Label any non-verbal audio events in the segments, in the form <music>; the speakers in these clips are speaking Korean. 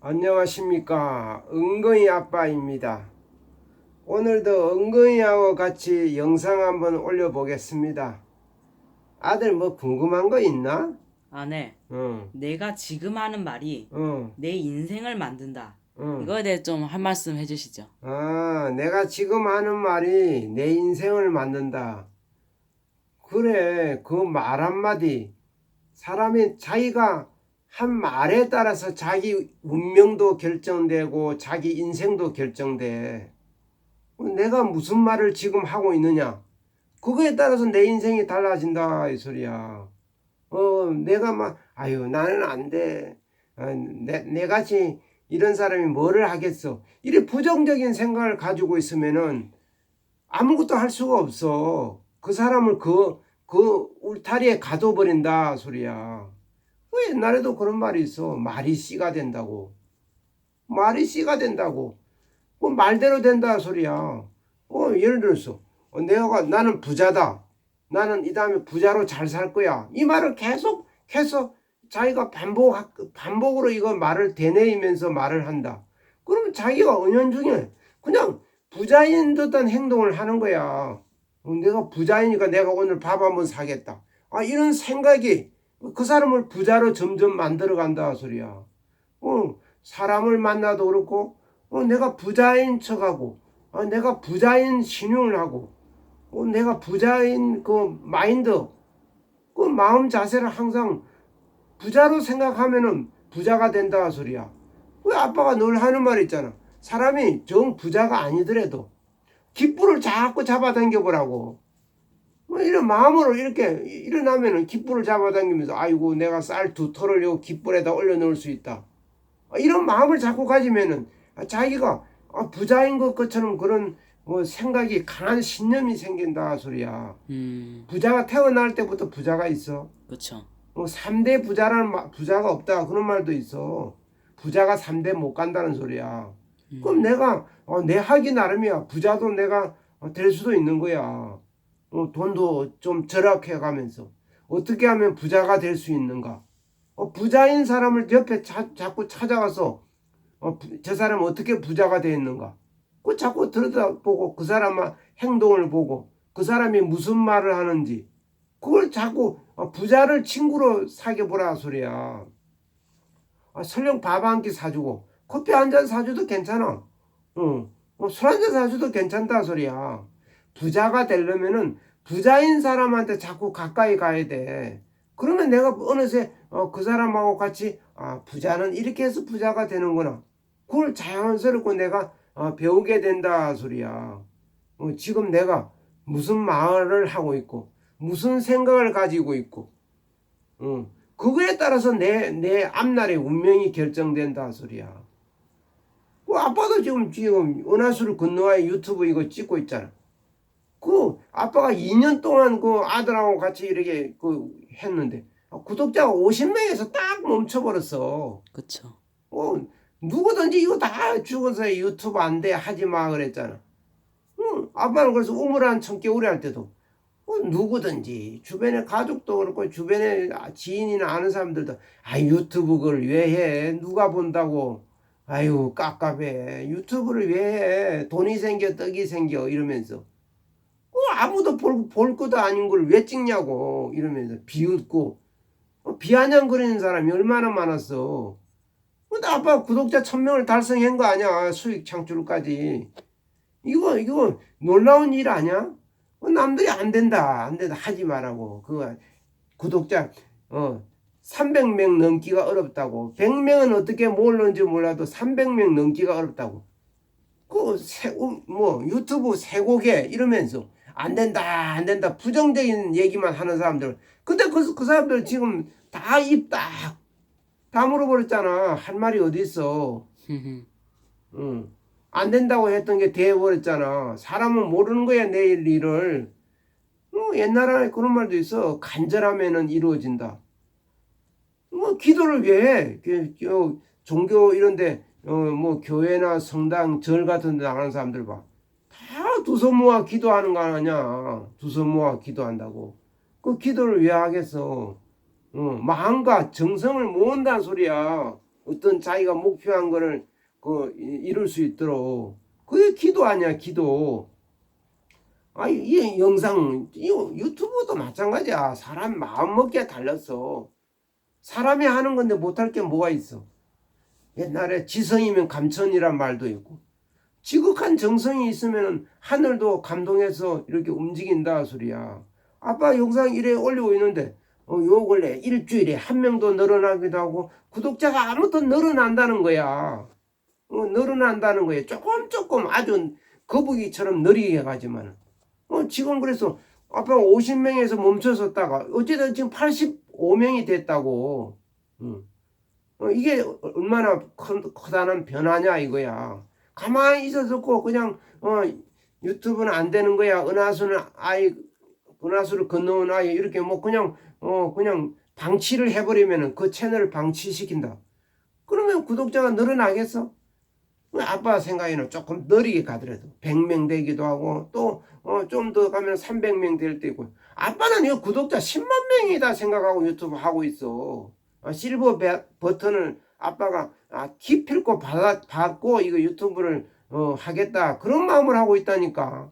안녕하십니까. 은근히 아빠입니다. 오늘도 은근히하고 같이 영상 한번 올려보겠습니다. 아들 뭐 궁금한 거 있나? 아네. 응, 내가 지금 하는 말이 응, 내 인생을 만든다. 응. 이거에 대해 좀 한 말씀 해주시죠. 아 내가 지금 하는 말이 내 인생을 만든다. 그래 그 말 한마디 사람이 자기가 한 말에 따라서 자기 운명도 결정되고 자기 인생도 결정돼. 내가 무슨 말을 지금 하고 있느냐? 그거에 따라서 내 인생이 달라진다 이 소리야. 어, 내가 막 아유 나는 안 돼. 아, 내, 내 같이 이런 사람이 뭐를 하겠어? 이래 부정적인 생각을 가지고 있으면은 아무것도 할 수가 없어. 그 사람을 그, 그 울타리에 가둬버린다 소리야. 그 옛날에도 그런 말이 있어. 말이 씨가 된다고. 말이 씨가 된다고. 그 말대로 된다 소리야. 어, 예를 들어서 어, 내가 나는 부자다. 나는 이 다음에 부자로 잘 살 거야. 이 말을 계속 해서 자기가 반복 반복으로 이거 말을 되뇌이면서 말을 한다. 그러면 자기가 은연중에 그냥 부자인 듯한 행동을 하는 거야. 어, 내가 부자이니까 내가 오늘 밥 한번 사겠다. 아 이런 생각이 그 사람을 부자로 점점 만들어 간다 소리야. 어, 사람을 만나도 그렇고, 어, 내가 부자인 척하고, 어, 내가 부자인 신용을 하고, 어, 내가 부자인 그 마인드, 그 마음 자세를 항상 부자로 생각하면은 부자가 된다 소리야. 왜 아빠가 늘 하는 말 있잖아. 사람이 정 부자가 아니더라도 기쁨을 자꾸 잡아당겨 보라고. 뭐 이런 마음으로 이렇게 일어나면은 깃불을 잡아당기면서 아이고 내가 쌀 두 털을 요 깃불에다 올려놓을 수 있다. 이런 마음을 자꾸 가지면은 자기가 아, 부자인 것 것처럼 그런 뭐 생각이 강한 신념이 생긴다 소리야. 음 부자가 태어날 때부터 부자가 있어. 그쵸 뭐 3대 부자라는 마- 부자가 없다 그런 말도 있어. 부자가 3대 못 간다는 소리야. 음. 그럼 내가 어, 내 하기 나름이야. 부자도 내가 어, 될 수도 있는 거야. 어, 돈도 좀 절약해 가면서 어떻게 하면 부자가 될 수 있는가? 어, 부자인 사람을 옆에 자, 자꾸 찾아가서 어, 부- 저 사람 어떻게 부자가 되었는가? 그 자꾸 들여다보고 그 사람의 행동을 보고 그 사람이 무슨 말을 하는지 그걸 자꾸 어, 부자를 친구로 사귀어보라 소리야. 아, 설령 밥 한 끼 사주고 커피 한 잔 사줘도 괜찮아. 어, 술한 잔 사줘도 괜찮다 소리야. 부자가 되려면은 부자인 사람한테 자꾸 가까이 가야 돼. 그러면 내가 어느새 어, 그 사람하고 같이 아 부자는 이렇게 해서 부자가 되는구나. 그걸 자연스럽고 내가 어, 배우게 된다 소리야. 어, 지금 내가 무슨 말을 하고 있고 무슨 생각을 가지고 있고 어, 그거에 따라서 내, 내 앞날의 운명이 결정된다 소리야. 그 아빠도 지금 지금 은하수를 건너와의 유튜브 이거 찍고 있잖아. 그 아빠가 2년 동안 그 아들하고 같이 이렇게 그 했는데 구독자가 50명에서 딱 멈춰버렸어. 그쵸 어, 누구든지 이거 다 죽어서 유튜브 안 돼 하지 마 그랬잖아. 응, 아빠는 그래서 우물한 청개구리 할 때도 어, 누구든지 주변에 가족도 그렇고 주변에 지인이나 아는 사람들도 아 유튜브 그걸 왜 해? 누가 본다고? 아유 깝깝해. 유튜브를 왜 해? 돈이 생겨 떡이 생겨 이러면서 어, 아무도 볼, 볼 것도 아닌 걸 왜 찍냐고 이러면서 비웃고 어, 비아냥거리는 사람이 얼마나 많았어. 근데 아빠 구독자 천명을 달성한 거 아니야 수익 창출까지 이거 이거 놀라운 일 아니야? 어, 남들이 안 된다 안 된다 하지 말라고 그 구독자 어 300명 넘기가 어렵다고 100명은 어떻게 모르는지 몰라도 300명 넘기가 어렵다고 그뭐 유튜브 쇠고개 이러면서 안 된다 안 된다 부정적인 얘기만 하는 사람들 근데 그, 그 사람들 지금 다입딱 다물어 버렸잖아 할 말이 어디 있어 <laughs> 응. 안 된다고 했던 게 돼버렸잖아. 사람은 모르는 거야, 내일 일을. 어, 옛날에 그런 말도 있어. 간절하면은 이루어진다. 뭐, 기도를 왜 해? 그, 저, 종교 이런데, 어, 뭐, 교회나 성당, 절 같은 데 나가는 사람들 봐. 다두손 모아 기도하는 거 아니야. 두손 모아 기도한다고. 그 기도를 왜 하겠어? 어, 마음과 정성을 모은다는 소리야. 어떤 자기가 목표한 거를 그 이- 이룰 수 있도록 그게 기도 아니야 기도 아, 이 영상, 이 유튜브도 마찬가지야. 사람 마음 먹기에 달렸어. 사람이 하는 건데 못할 게 뭐가 있어. 옛날에 지성이면 감천이란 말도 있고, 지 극한 정성이 있으면 하늘도 감동해서 이렇게 움직인다 소리야. 아빠 영상 이래 올리고 있는데, 어, 요 근래 일주일에 한 명도 늘어나기도 하고, 구독자가 아무튼 늘어난다는 거야. 어, 늘어난다는 거야. 조금 조금 아주 거북이처럼 느리게 가지만. 어, 지금 그래서 아빠 50명에서 멈춰섰다가 어쨌든 지금 85명이 됐다고. 응. 어, 이게 얼마나 큰, 커다란 변화냐 이거야. 가만히 있어서고 그냥 어, 유튜브는 안 되는 거야. 은하수는 아이 은하수를 건너온 아이 이렇게 뭐 그냥 어 그냥 방치를 해버리면은 그 채널을 방치시킨다. 그러면 구독자가 늘어나겠어? 아빠 생각에는 조금 느리게 가더라도 100명 되기도 하고 또 좀 더 가면 300명 될 때고 아빠는 이 구독자 10만 명이다 생각하고 유튜브 하고 있어 어, 실버 배- 버튼을 아빠가 아, 기필코 받고 이거 유튜브를 어, 하겠다 그런 마음을 하고 있다니까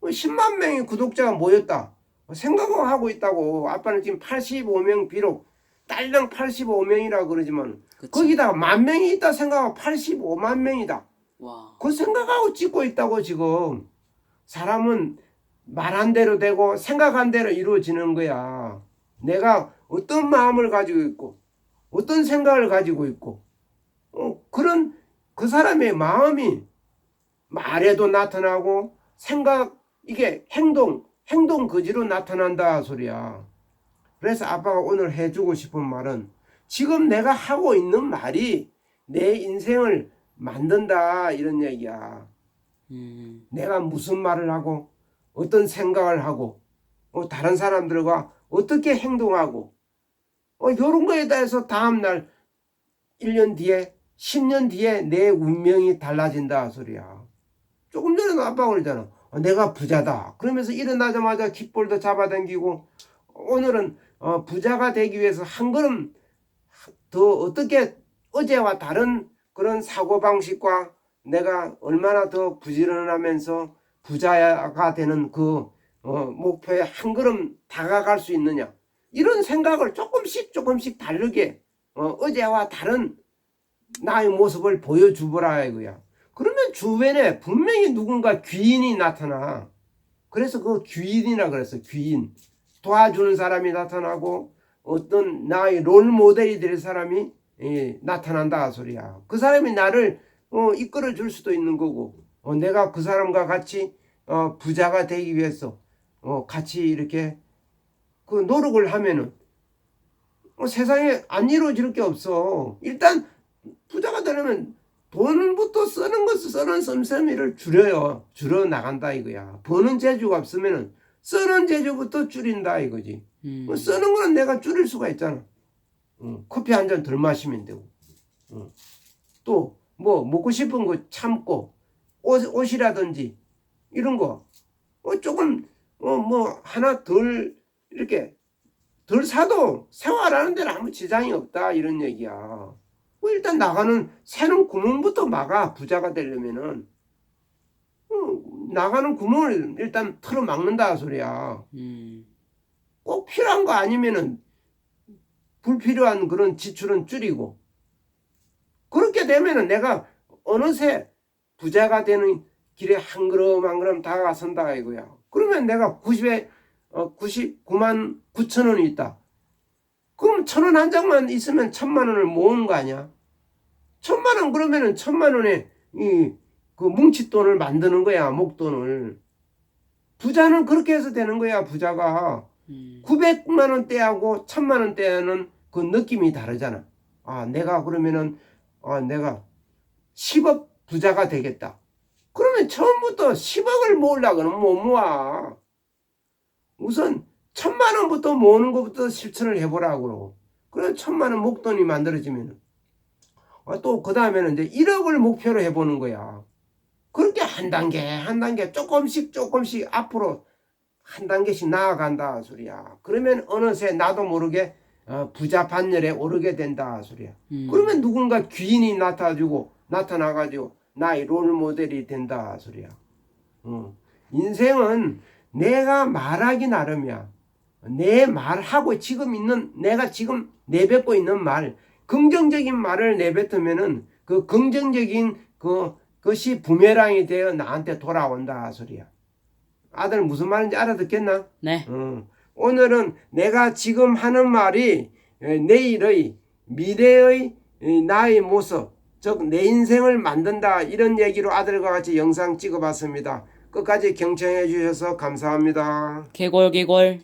어, 10만 명의 구독자가 모였다 어, 생각을 하고 있다고 아빠는 지금 85명 비록 딸랑 85명이라 그러지만 그쵸? 거기다가 만 명이 있다 생각하고 85만 명이다. 와. 그 생각하고 찍고 있다고 지금. 사람은 말한 대로 되고 생각한 대로 이루어지는 거야. 내가 어떤 마음을 가지고 있고 어떤 생각을 가지고 있고 어, 그런 그 사람의 마음이 말에도 나타나고 생각 이게 행동 행동 거지로 나타난다 소리야. 그래서 아빠가 오늘 해주고 싶은 말은 지금 내가 하고 있는 말이 내 인생을 만든다 이런 얘기야. 음. 내가 무슨 말을 하고 어떤 생각을 하고 어, 다른 사람들과 어떻게 행동하고 어, 이런 거에 대해서 다음날 1년 뒤에 10년 뒤에 내 운명이 달라진다 소리야. 조금 전에 아빠가 그러잖아. 어, 내가 부자다. 그러면서 일어나자마자 킥볼도 잡아당기고 오늘은 어, 부자가 되기 위해서 한 걸음 더 어떻게 어제와 다른 그런 사고방식과 내가 얼마나 더 부지런하면서 부자가 되는 그 어, 목표에 한 걸음 다가갈 수 있느냐 이런 생각을 조금씩 조금씩 다르게 어, 어제와 다른 나의 모습을 보여주보라 이거야. 그러면 주변에 분명히 누군가 귀인이 나타나. 그래서 그 귀인이라 그랬어 귀인. 도와주는 사람이 나타나고 어떤 나의 롤 모델이 될 사람이 예, 나타난다 소리야. 그 사람이 나를 어, 이끌어 줄 수도 있는 거고 어, 내가 그 사람과 같이 어, 부자가 되기 위해서 어, 같이 이렇게 그 노력을 하면은 어, 세상에 안 이루어질 게 없어. 일단 부자가 되려면 돈부터 쓰는 것 쓰는 씀씀이를 줄여요. 줄여 나간다 이거야. 버는 재주가 없으면은 쓰는 재주부터 줄인다 이거지. 음. 뭐 쓰는 거는 내가 줄일 수가 있잖아. 응, 커피 한 잔 덜 마시면 되고. 또뭐 먹고 싶은 거 참고 옷, 옷이라든지 이런 거 어, 조금 어, 뭐 하나 덜 이렇게 덜 사도 생활하는 데는 아무 지장이 없다 이런 얘기야. 뭐 일단 나가는 새는 구멍부터 막아 부자가 되려면은 어, 나가는 구멍을 일단 틀어 막는다 소리야. 음. 꼭 필요한 거 아니면은 불필요한 그런 지출은 줄이고 그렇게 되면은 내가 어느새 부자가 되는 길에 한 걸음 한 걸음 다가선다 이거야. 그러면 내가 90에 어, 99만 9천 원이 있다. 그럼 천 원 한 장만 있으면 천만 원을 모으는 거 아니야? 천만 원 그러면은 천만 원에 이 그 뭉칫돈을 만드는 거야 목돈을. 부자는 그렇게 해서 되는 거야 부자가. 음. 900만 원대하고 1000만 원대는 그 느낌이 다르잖아. 아, 내가 그러면은 아, 내가 10억 부자가 되겠다. 그러면 처음부터 10억을 모으려고 하면 못 모아. 우선 천만 원부터 모으는 것부터 실천을 해보라고 그러고. 그래 천만 원 목돈이 만들어지면 아, 또 그 다음에는 이제 1억을 목표로 해보는 거야. 그렇게 한 단계 한 단계 조금씩 조금씩 앞으로 한 단계씩 나아간다 소리야. 그러면 어느새 나도 모르게 어, 부자 반열에 오르게 된다 소리야. 음. 그러면 누군가 귀인이 나타주고 나타나가지고 나의 롤 모델이 된다 소리야. 어. 인생은 내가 말하기 나름이야. 내 말하고 지금 있는 내가 지금 내뱉고 있는 말 긍정적인 말을 내뱉으면은 그 긍정적인 그 것이 부메랑이 되어 나한테 돌아온다 소리야. 아들 무슨 말인지 알아듣겠나? 네. 어, 오늘은 내가 지금 하는 말이 에, 내일의 미래의 이, 나의 모습, 즉 내 인생을 만든다 이런 얘기로 아들과 같이 영상 찍어봤습니다. 끝까지 경청해 주셔서 감사합니다. 개골 개골.